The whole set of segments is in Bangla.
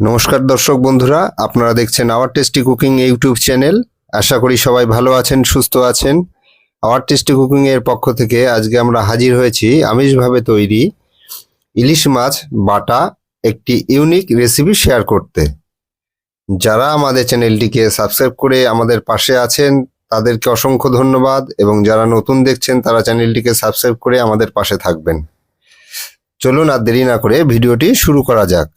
নমস্কার দর্শক বন্ধুরা, আপনারা দেখছেন our tasty cooking YouTube channel আশা করি সবাই ভালো আছেন, সুস্থ আছেন। আওয়ার টেস্টি কুকিং এর পক্ষ থেকে আজকে আমরা হাজির হয়েছি আমিষভাবে তৈরি ইলিশ মাছ বাটা একটি ইউনিক রেসিপি শেয়ার করতে। যারা আমাদের চ্যানেলটিকে সাবস্ক্রাইব করে আমাদের পাশে আছেন, তাদেরকে অসংখ্য ধন্যবাদ এবং যারা নতুন দেখছেন, তারা চ্যানেলটিকে সাবস্ক্রাইব করে আমাদের পাশে থাকবেন। চলুন আর দেরি না করে ভিডিওটি শুরু করা যাক।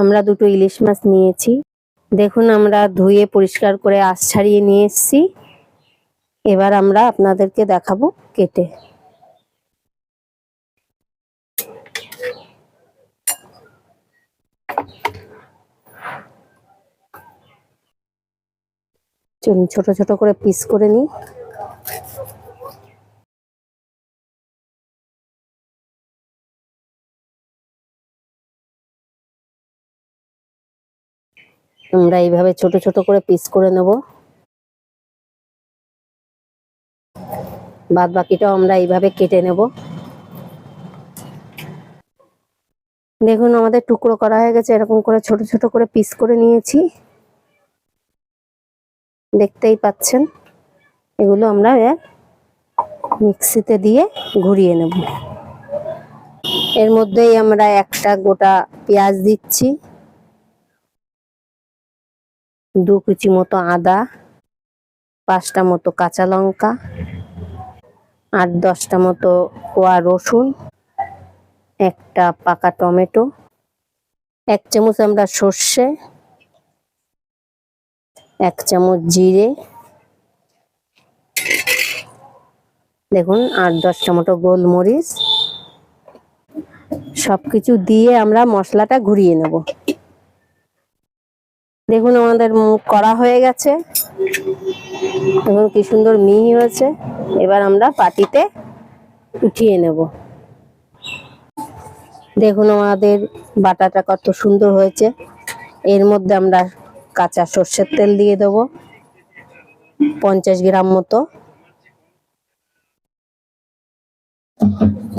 আমরা দুটো ইলিশ মাছ নিয়েছি। দেখুন, আমরা ধুয়ে পরিষ্কার করে আঁশ ছাড়িয়ে নিয়ে এসেছি। এবার আমরা আপনাদেরকে দেখাবো কেটে। ছোট ছোট করে পিস করে নিই। আমরা এইভাবে ছোট ছোট করে পিস করে নেব। বাদ বাকিটাও আমরা এইভাবে কেটে নেব। দেখুন, আমাদের টুকরো করা হয়ে গেছে। এরকম করে ছোট ছোট করে পিস করে নিয়েছি। দেখতেই পাচ্ছেন? এগুলো আমরা মিক্সিতে দিয়ে ঘুরিয়ে নেব। এর মধ্যেই আমরা একটা গোটা পেঁয়াজ দিচ্ছি। দু কুচি মতো আদা, পাঁচটা মতো কাঁচা লঙ্কা আট দশটা মতো কোয়া রসুন, একটা পাকা টমেটো, এক চামচ আমরা সর্ষে, এক চামচ জিরে, দেখুন আট দশটা মতো গোলমরিচ, সবকিছু দিয়ে আমরা মশলাটা ঘুরিয়ে নেব। দেখুন আমাদের মুখ করা হয়ে গেছে। দেখুন কি সুন্দর মিহি হয়েছে। এবার আমরা পাটিতে উঠিয়ে নেব। দেখুন আমাদের বাটাটা কত সুন্দর হয়েছে। এর মধ্যে আমরা কাঁচা সর্ষের তেল দিয়ে দেব। পঞ্চাশ গ্রাম মতো।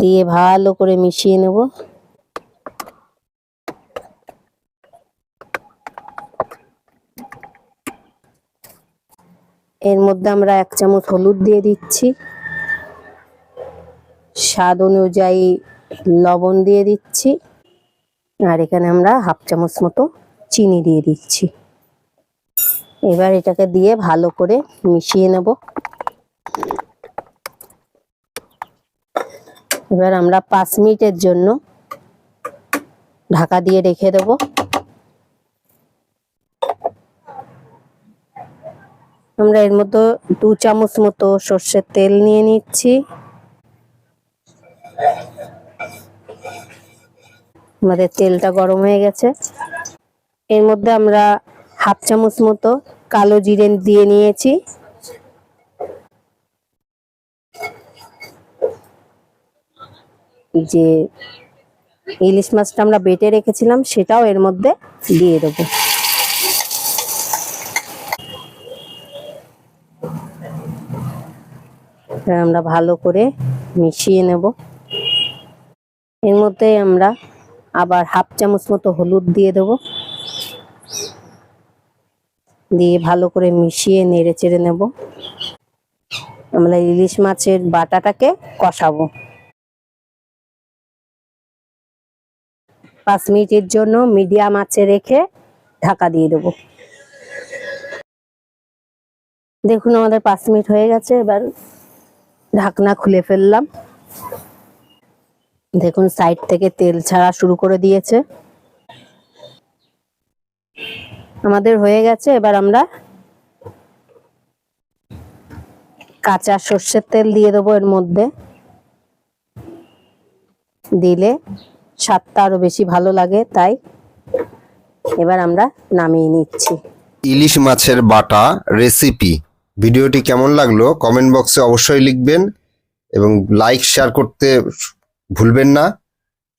দিয়ে ভালো করে মিশিয়ে নেব। এর মধ্যে আমরা এক চামচ হলুদ দিয়ে দিচ্ছি। স্বাদ অনুযায়ী লবণ দিয়ে দিচ্ছি। আর এখানে আমরা হাফ চামচ মতো চিনি দিয়ে দিচ্ছি। এবার এটাকে দিয়ে ভালো করে মিশিয়ে নেব। এবার আমরা পাঁচ মিনিটের জন্য ঢাকা দিয়ে রেখে দেবো। আমরা এর মধ্যে দু চামচ মতো সর্ষের তেল নিয়ে নিচ্ছি। আমাদের তেলটা গরম হয়ে গেছে। এর মধ্যে আমরা হাফ চামচ মতো কালো জিরে দিয়ে নিয়েছি। যে ইলিশ মাছটা আমরা বেটে রেখেছিলাম, সেটাও এর মধ্যে দিয়ে দেবো। আমরা ভালো করে মিশিয়ে নেব। এর মধ্যে আমরা আবার হাফ চামচ মতো হলুদ দিয়ে দেব। দিয়ে ভালো করে মিশিয়ে নেড়ে চেড়ে নেব। আমরা ইলিশ মাছের বাটাটাকে কষাবো। পাঁচ মিনিটের জন্য মিডিয়াম আঁচে রেখে ঢাকা দিয়ে দেবো। দেখুন আমাদের পাঁচ মিনিট হয়ে গেছে, এবার ঢাকনা খুলে ফেললাম। দেখুন, সাইড থেকে তেল ছাড়া শুরু করে দিয়েছে। আমাদের হয়ে গেছে, এবার আমরা কাঁচা সর্ষের তেল দিয়ে দেবো এর মধ্যে। দিলে স্বাদটা আরও বেশি ভালো লাগে, তাই এবার আমরা নামিয়ে নিচ্ছি। ইলিশ মাছের বাটা রেসিপি ভিডিওটি কেমন লাগল কমেন্ট বক্সে অবশ্যই লিখবেন এবং লাইক, শেয়ার করতে ভুলবেন না।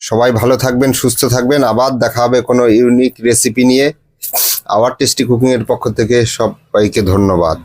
সবাই ভালো থাকবেন, সুস্থ থাকবেন। আবার দেখা হবে কোনো ইউনিক রেসিপি নিয়ে। আওয়ার টেস্টি কুকিংয়ের পক্ষ থেকে সবাইকে ধন্যবাদ।